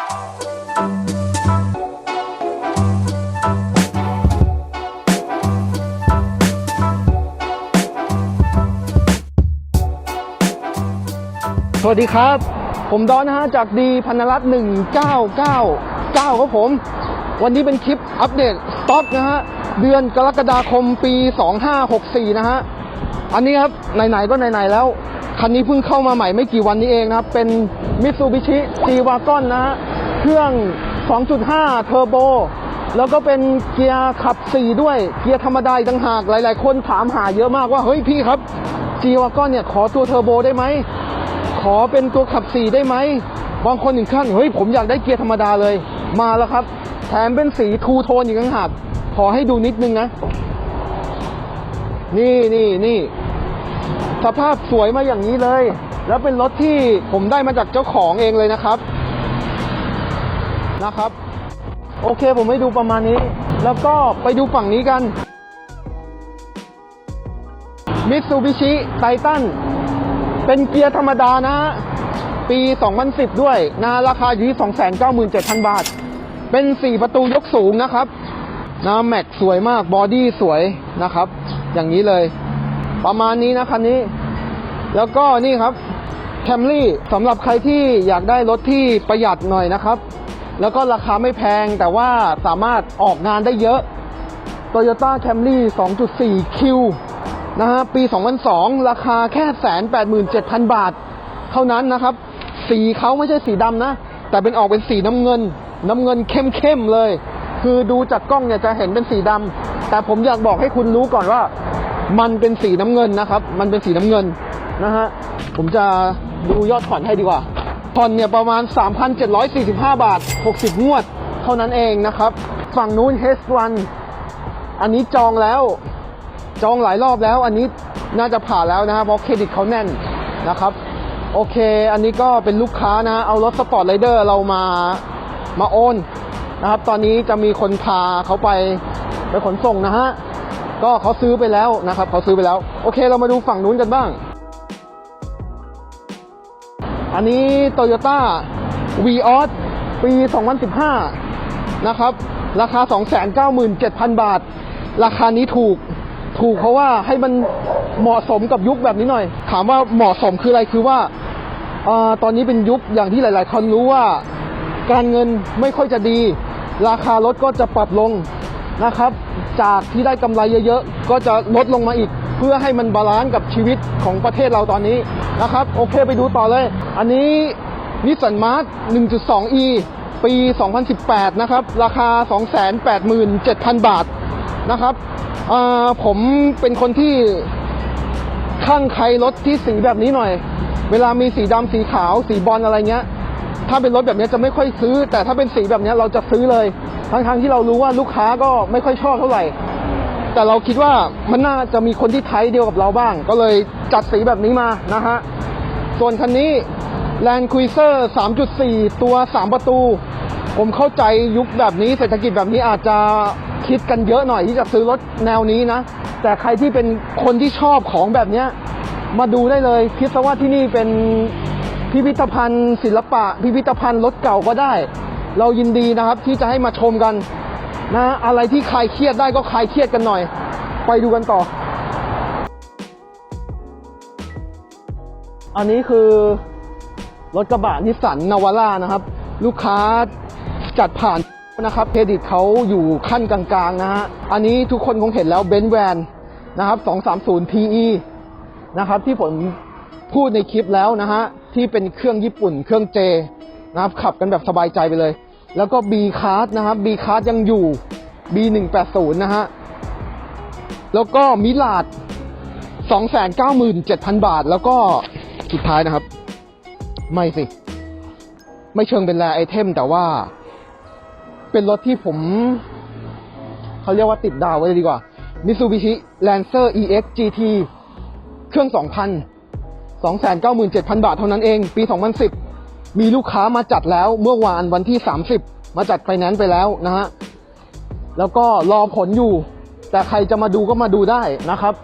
สวัสดีครับ ผมดอนนะฮะจากดีพันรัตน์1999ครับผม วันนี้เป็นคลิปอัปเดตสต็อกนะฮะ เดือนกรกฎาคมปี2564นะฮะ อันนี้ครับ ไหน ๆ ก็ไหน ๆ แล้ว คันนี้เพิ่งเข้ามาใหม่ไม่กี่วันนี้เองนะครับ เป็น Mitsubishi G-Wagon นะฮะ เครื่อง 2.5 เทอร์โบ แล้วก็เป็นเกียร์ขับ 4 ด้วย เกียร์ธรรมดาต่างหาก หลาย ๆ คนถามหาเยอะมากว่า เฮ้ยพี่ครับ G-Wagon เนี่ยขอตัวเทอร์โบได้ไหม ขอเป็นตัวขับสี่ได้ไหม บางคนถึงขั้น เฮ้ยผมอยากได้เกียร์ธรรมดาเลย มาแล้วครับ แถมเป็นสีทูโทนอีกต่างหาก ขอให้ดูนิดนึงนะ นี่นี่นี่สภาพสวยมาอย่างนี้เลย แล้วเป็นรถที่ผมได้มาจากเจ้าของเองเลยนะครับ นะครับ โอเคผมให้ดูประมาณนี้ แล้วก็ไปดูฝั่งนี้กันมิตซูบิชิไททันเป็นเกียร์ธรรมดานะฮะปี 2010 ด้วยนะราคาอยู่ที่ 297,000 บาท เป็น 4 ประตูยกสูงนะครับนะแม็กสวยมากบอดี้สวยนะครับ อย่างนี้เลย ประมาณนี้นะคันนี้ แล้วก็นี่ครับแคมรี่สำหรับใครที่อยากได้รถที่ประหยัดหน่อยนะครับ แล้วก็ราคาไม่แพงแต่ว่าสามารถออกงานได้เยอะ Toyota Camry 2.4 Q นะฮะปี 2002 ราคาแค่187,000บาท เท่านั้นนะครับ สีเขาไม่ใช่สีดำนะ แต่เป็นออกเป็นสีน้ำเงิน น้ำเงินเข้มๆเลย คือดูจากกล้องเนี่ยจะเห็นเป็นสีดำแต่ผมอยากบอกให้คุณรู้ก่อนว่า มันเป็นสีน้ำเงินนะครับ มันเป็นสีน้ำเงินนะฮะผมจะดูยอดผ่อนให้ดีกว่า ผ่อนเนี่ยประมาณ 3,745 บาท 60 งวด เท่านั้นเองนะครับ ฝั่งนู้น H1 อันนี้จองแล้ว จองหลายรอบแล้ว อันนี้น่าจะผ่านแล้วนะครับเพราะเครดิตเขาแน่นนะครับ โอเค อันนี้ก็เป็นลูกค้านะ เอารถสปอร์ตไรเดอร์เรามามาโอนนะครับ ตอนนี้จะมีคนพาเขาไปไปขนส่งนะฮะ ก็เขาซื้อไปแล้วนะครับ เขาซื้อไปแล้ว โอเค เรามาดูฝั่งนู้นกันบ้าง อันนี้ Toyota v ีออสปี 2015 นะครับ ราคา 297,000 บาท ราคานี้ถูก ถูกเพราะว่าให้มันเหมาะสมกับยุคแบบนี้หน่อย ถามว่าเหมาะสมคืออะไรคือว่าอาตอนนี้เป็นยุคอย่างที่หลาย ๆ คนรู้ว่าการเงินไม่ค่อยจะดี ราคารถก็จะปรับลงนะครับ จากที่ได้กำไรเยอะ ๆ ก็จะลดลงมาอีก เพื่อให้มันบาลานซ์กับชีวิตของประเทศเราตอนนี้นะครับ โอเคไปดูต่อเลย อันนี้นิสสันมาร์ 1.2e ปี 2018 นะครับ ราคา 287,000 บาทนะครับผมเป็นคนที่ข้างใครรถที่สีแบบนี้หน่อย เวลามีสีดำสีขาว สีบอลอะไรเงี้ย ถ้าเป็นรถแบบนี้จะไม่ค่อยซื้อ แต่ถ้าเป็นสีแบบนี้เราจะซื้อเลย ทั้งๆที่เรารู้ว่าลูกค้าก็ไม่ค่อยชอบเท่าไหร่ แต่เราคิดว่ามันน่าจะมีคนที่ไทยเดียวกับเราบ้าง ก็เลยจัดสีแบบนี้มานะฮะ ส่วนคันนี้ Land Cruiser 3.4 ตัว 3 ประตู ผมเข้าใจยุคแบบนี้เศรษฐกิจแบบนี้อาจจะคิดกันเยอะหน่อยที่จะซื้อรถแนวนี้นะ แต่ใครที่เป็นคนที่ชอบของแบบนี้มาดูได้เลย คิดซะว่าที่นี่เป็นพิพิธภัณฑ์ศิลปะ พิพิธภัณฑ์รถเก่าก็ได้ เรายินดีนะครับที่จะให้มาชมกัน นะอะไรที่คลายเครียดได้ก็คลายเครียดกันหน่อย ไปดูกันต่อ อันนี้คือรถกระบะนิสสันนาวาร่านะครับ ลูกค้าจัดผ่านนะครับเครดิตเขาอยู่ขั้นกลางๆนะฮะอันนี้ทุกคนคงเห็นแล้วเบนซ์แวนนะครับ 230 PE นะครับที่ผมพูดในคลิปแล้วนะฮะที่เป็นเครื่องญี่ปุ่น เครื่องเจนะครับขับกันแบบสบายใจไปเลย แล้วก็ B Card นะครับ B Card ยังอยู่ B180 นะฮะ แล้วก็มิลาด 297,000 บาท แล้วก็สุดท้ายนะครับ ไม่สิ ไม่เชิงเป็นแรไอเทม แต่ว่า เป็นรถที่ผมเขาเรียกว่าติดดาวไว้เลยดีกว่า Mitsubishi Lancer EX GT เครื่อง 2,000 297,000 บาทเท่านั้นเอง ปี 2010 มีลูกค้ามาจัดแล้วเมื่อวานวันที่ 30 มาจัดไฟแนนซ์ไปแล้วนะฮะ แล้วก็รอผลอยู่ แต่ใครจะมาดูก็มาดูได้นะครับ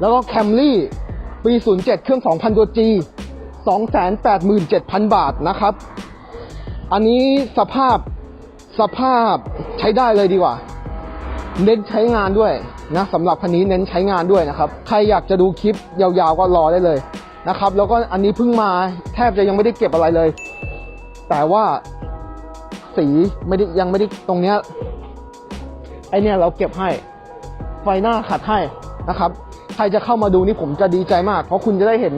แล้วก็ Camry ปี 07 เครื่อง 2,000 ตัว G 287,000 บาทนะครับ อันนี้สภาพสภาพใช้ได้เลยดีกว่า เน้นใช้งานด้วยนะสำหรับคันนี้เน้นใช้งานด้วยนะครับ ใครอยากจะดูคลิปยาวๆก็รอได้เลย นะครับ แล้วก็อันนี้เพิ่งมาแทบจะยังไม่ได้เก็บอะไรเลย แต่ว่าสีไม่ได้ยังไม่ได้ตรงเนี้ยไอเนี่ยเราเก็บให้ ไฟหน้าขัดให้นะครับ ใครจะเข้ามาดูนี่ผมจะดีใจมาก เพราะคุณจะได้เห็น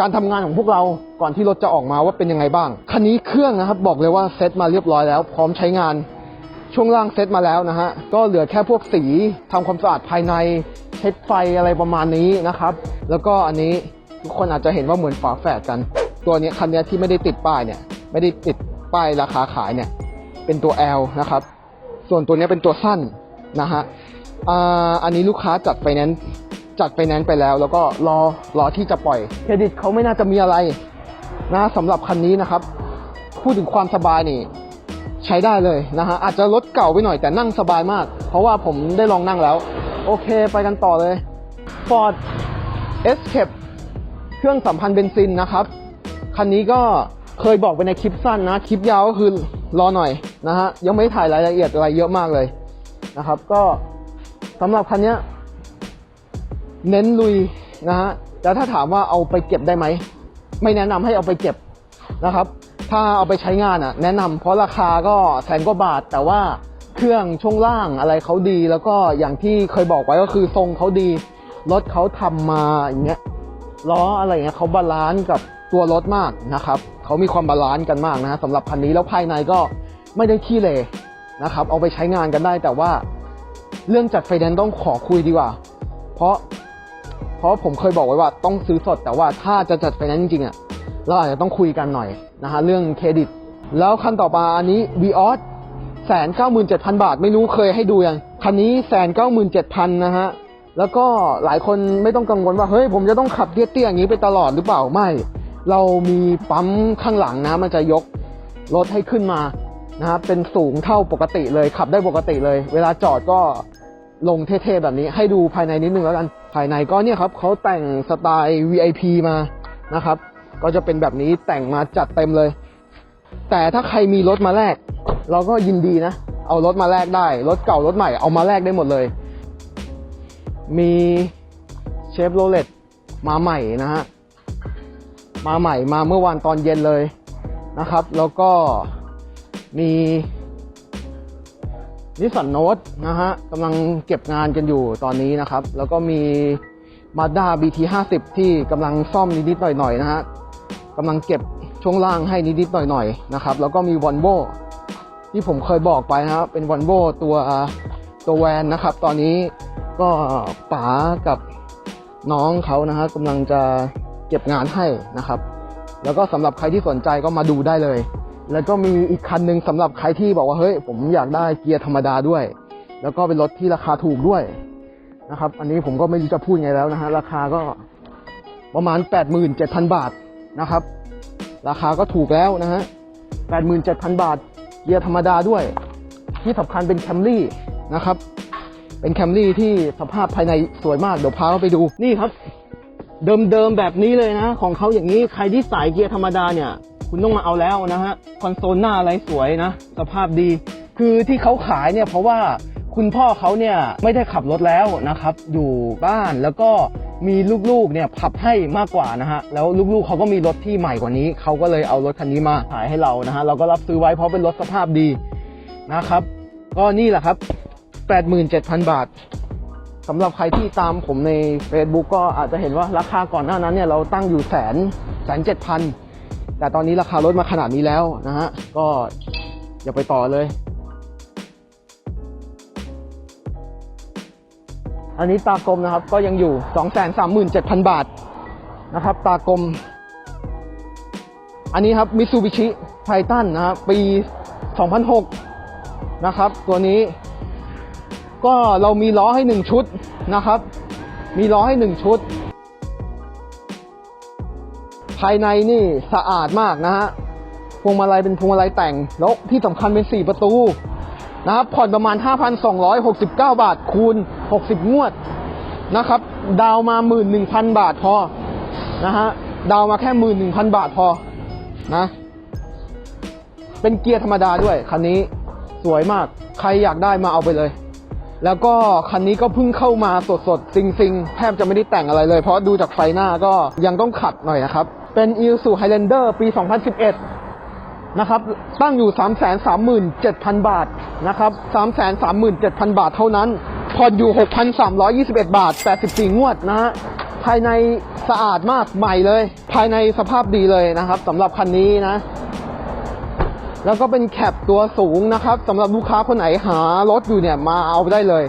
การทำงานของพวกเราก่อนที่รถจะออกมาว่าเป็นยังไงบ้าง คันนี้เครื่องนะครับ บอกเลยว่าเซตมาเรียบร้อยแล้ว พร้อมใช้งานช่วงล่างเซตมาแล้วนะฮะ ก็เหลือแค่พวกสีทำความสะอาดภายในเช็ดไฟอะไรประมาณนี้นะครับ แล้วก็อันนี้ ทุกคนอาจจะเห็นว่าเหมือนฝาแฝดกัน ตัวนี้คันนี้ที่ไม่ได้ติดป้ายเนี่ย ไม่ได้ติดป้ายราคาขายเนี่ย เป็นตัว L นะครับ ส่วนตัวนี้เป็นตัวสั้นนะฮะอ,อันนี้ลูกค้าจัดไฟแนนซ์จัดไฟแนนซ์ไปแล้ว แล้วก็รอรอที่จะปล่อยเครดิตเขาไม่น่าจะมีอะไรนะสำหรับคันนี้นะครับ พูดถึงความสบายนี่ใช้ได้เลยนะฮะอาจจะรถเก่าไปหน่อยแต่นั่งสบายมาก เพราะว่าผมได้ลองนั่งแล้ว โอเคไปกันต่อเลย Ford Escape เครื่องสัมพันธ์เบนซินนะครับ คันนี้ก็เคยบอกไปในคลิปสั้นนะ คลิปยาวก็คือรอหน่อยนะฮะ ยังไม่ถ่ายรายละเอียดอะไรเยอะมากเลยนะครับ ก็สำหรับคันนี้เน้นลุยนะฮะแต่ถ้าถามว่าเอาไปเก็บได้ไหม ไม่แนะนำให้เอาไปเก็บนะครับ ถ้าเอาไปใช้งานอะ แนะนำเพราะราคาก็แสนกว่าบาท แต่ว่าเครื่องช่วงล่างอะไรเขาดี แล้วก็อย่างที่เคยบอกไว้ก็คือทรงเขาดี รถเขาทำมาอย่างเงี้ย ล้ออะไรเงี้ยเขาบาลานซ์กับตัวรถมากนะครับเขามีความบาลานซ์กันมากนะฮะสำหรับคันนี้แล้วภายในก็ไม่ได้ขี้เหร่นะครับ เอาไปใช้งานกันได้แต่ว่าเรื่องจัดไฟแนนซ์ต้องขอคุยดีกว่า เพราะเพราะผมเคยบอกไว้ว่าต้องซื้อสดแต่ว่าถ้าจะจัดไฟแนนซ์จริงๆอะเราอาจจะต้องคุยกันหน่อยนะฮะเรื่องเครดิต แล้วคันต่อมาอันนี้ v ีออสแสนเก้าหมื่นเจ็ดพันบาท ไม่รู้เคยให้ดูยังคันนี้แสนเก้าหมื่นเจ็ดพันนะฮะ แล้วก็หลายคนไม่ต้องกังวลว่าเฮ้ยผมจะต้องขับเตี้ยๆอย่างนี้ไปตลอดหรือเปล่าไม่ เรามีปั๊มข้างหลังนะ มันจะยกรถให้ขึ้นมานะครับเป็นสูงเท่าปกติเลยขับได้ปกติเลย เวลาจอดก็ลงเท่ๆแบบนี้ ให้ดูภายในนิดนึงแล้วกันภายในก็เนี่ยครับเขาแต่งสไตล์ VIP มานะครับ ก็จะเป็นแบบนี้แต่งมาจัดเต็มเลย แต่ถ้าใครมีรถมาแลกเราก็ยินดีนะ เอารถมาแลกได้ รถเก่ารถใหม่เอามาแลกได้หมดเลย มีเชฟโรเลตมาใหม่นะฮะ มาใหม่มาเมื่อวานตอนเย็นเลยนะครับ แล้วก็มีนิสสันโนตนะฮะกำลังเก็บงานกันอยู่ตอนนี้นะครับ แล้วก็มี Mazda BT 50ที่กำลังซ่อมนิดๆหน่อยๆนะฮะกำลังเก็บช่วงล่างให้นิดๆหน่อยๆนะครับ แล้วก็มี Volvo ที่ผมเคยบอกไปนะครับเป็น Volvo ตัวตัวแวนนะครับ ตอนนี้ ก็ป๋ากับน้องเขานะฮะกำลังจะเก็บงานให้นะครับ แล้วก็สำหรับใครที่สนใจก็มาดูได้เลย แล้วก็มีอีกคันหนึ่งสำหรับใครที่บอกว่าเฮ้ยผมอยากได้เกียร์ธรรมดาด้วย แล้วก็เป็นรถที่ราคาถูกด้วยนะครับ อันนี้ผมก็ไม่รู้จะพูดไงแล้วนะฮะราคาก็ประมาณ 87,000 บาทนะครับ ราคาก็ถูกแล้วนะฮะ87,000 บาท เกียร์ธรรมดาด้วย ที่สำคัญเป็นแคมรี่นะครับ เป็นแคมรี่ที่สภาพภายในสวยมาก เดี๋ยวพาเข้าไปดูนี่ครับ เดิมๆแบบนี้เลยนะ ของเขาอย่างนี้ใครที่สายเกียร์ธรรมดาเนี่ย คุณต้องมาเอาแล้วนะฮะคอนโซลหน้าอะไรสวยนะ สภาพดี คือที่เขาขายเนี่ยเพราะว่าคุณพ่อเขาเนี่ยไม่ได้ขับรถแล้วนะครับ อยู่บ้านแล้วก็มีลูกๆเนี่ยขับให้มากกว่านะฮะแล้วลูกๆเขาก็มีรถที่ใหม่กว่านี้เขาก็เลยเอารถคันนี้มาขายให้เรานะฮะเราก็รับซื้อไว้เพราะเป็นรถสภาพดีนะครับ ก็นี่แหละครับ 87,000 บาทสำหรับใครที่ตามผมใน Facebook ก็อาจจะเห็นว่าราคาก่อนหน้านั้นเนี่ยเราตั้งอยู่แสนแสนเจ็ดพันแต่ตอนนี้ราคาลดมาขนาดนี้แล้วนะฮะ ก็อย่าไปต่อเลย อันนี้ตากลมนะครับก็ยังอยู่ 237,000 บาทนะครับ ตากลม อันนี้ครับมิ t ซูบิชิไททันนะครับ ปี 2006 นะครับ ตัวนี้ ก็เรามีล้อให้หนึ่งชุดนะครับ มีล้อให้หนึ่งชุด ภายในนี่สะอาดมากนะฮะพวงมาลัยเป็นพวงมาลัยแต่ง แล้วที่สำคัญเป็น 4 ประตูนะครับผ่อนประมาณ 5,269 บาทคูณ 60 งวดนะครับ ดาวมา 11,000 บาทพอนะฮะดาวมาแค่ 11,000 บาทพอนะ เป็นเกียร์ธรรมดาด้วยคันนี้สวยมาก ใครอยากได้มาเอาไปเลย แล้วก็คันนี้ก็เพิ่งเข้ามาสดสดๆ ซิงๆ แทบจะไม่ได้แต่งอะไรเลย เพราะดูจากไฟหน้าก็ยังต้องขัดหน่อยนะครับ เป็น i s u Highlander ปี 2011 นะครับ ตั้งอยู่ 337,000 บาทนะครับ 337,000 บาทเท่านั้นผ่อนอยู่ 6,321 บาท 84 งวดนะฮะภายในสะอาดมากใหม่เลย ภายในสภาพดีเลยนะครับสำหรับคันนี้นะ แล้วก็เป็นแคปตัวสูงนะครับสำหรับลูกค้าคนไหนหารถอยู่เนี่ยมาเอาได้เลย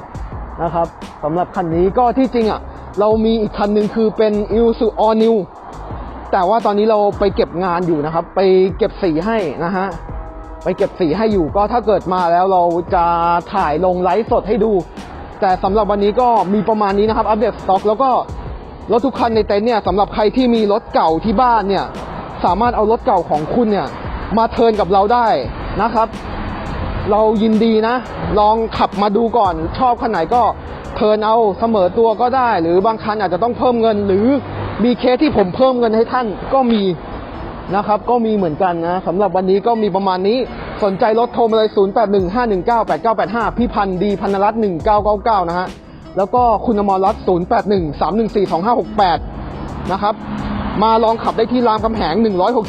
นะครับสำหรับคันนี้ก็ที่จริงอะเรามีอีกคันหนึ่งคือเป็น i l s u All New แต่ว่าตอนนี้เราไปเก็บงานอยู่นะครับ ไปเก็บสีให้นะฮะไปเก็บสีให้อยู่ก็ถ้าเกิดมาแล้วเราจะถ่ายลงไลฟ์สดให้ดู แต่สำหรับวันนี้ก็มีประมาณนี้นะครับ อัปเดตสต็อก แล้วก็รถทุกคันในเต็นท์เนี่ยสำหรับใครที่มีรถเก่าที่บ้านเนี่ยสามารถเอารถเก่าของคุณเนี่ย มาเทินกับเราได้นะครับ เรายินดีนะ ลองขับมาดูก่อน ชอบคันไหนก็เทินเอาเสมอตัวก็ได้ หรือบางคันอาจจะต้องเพิ่มเงิน หรือมีเคสที่ผมเพิ่มเงินให้ท่านก็มีนะครับ ก็มีเหมือนกันนะสำหรับวันนี้ก็มีประมาณนี้สนใจรถโทรมาเลย 0815198985 พี่พันธ์ดีพันนรัตน์1999 นะฮะ แล้วก็คุณอมรรัตน์0813142568 นะครับ มาลองขับได้ที่รามคำแหง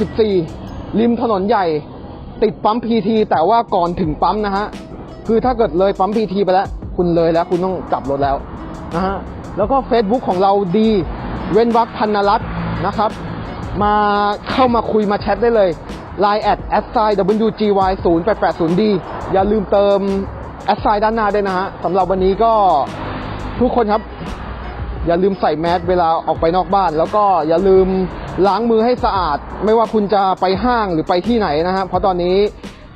164 ริมถนนใหญ่ติดปั๊มพีทีแต่ว่าก่อนถึงปั๊มนะฮะ คือถ้าเกิดเลยปั๊มพีทีไปแล้ว คุณเลยแล้วคุณต้องกลับรถแล้วนะฮะ แล้วก็ Facebook ของเราดีเว้นวักพันนรัตน์นะครับ มาเข้ามาคุยมาแชทได้เลย Line แอด s i wgy 0 8 8 0 d อย่าลืมเติม s i ด้านหน้าด้วยนะฮะสำหรับวันนี้ก็ทุกคนครับ อย่าลืมใส่แมสเวลาออกไปนอกบ้าน แล้วก็อย่าลืมล้างมือให้สะอาด ไม่ว่าคุณจะไปห้างหรือไปที่ไหนนะครับ เพราะตอนนี้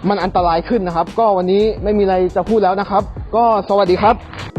มันอันตรายขึ้นนะครับ ก็วันนี้ไม่มีอะไรจะพูดแล้วนะครับ ก็สวัสดีครับ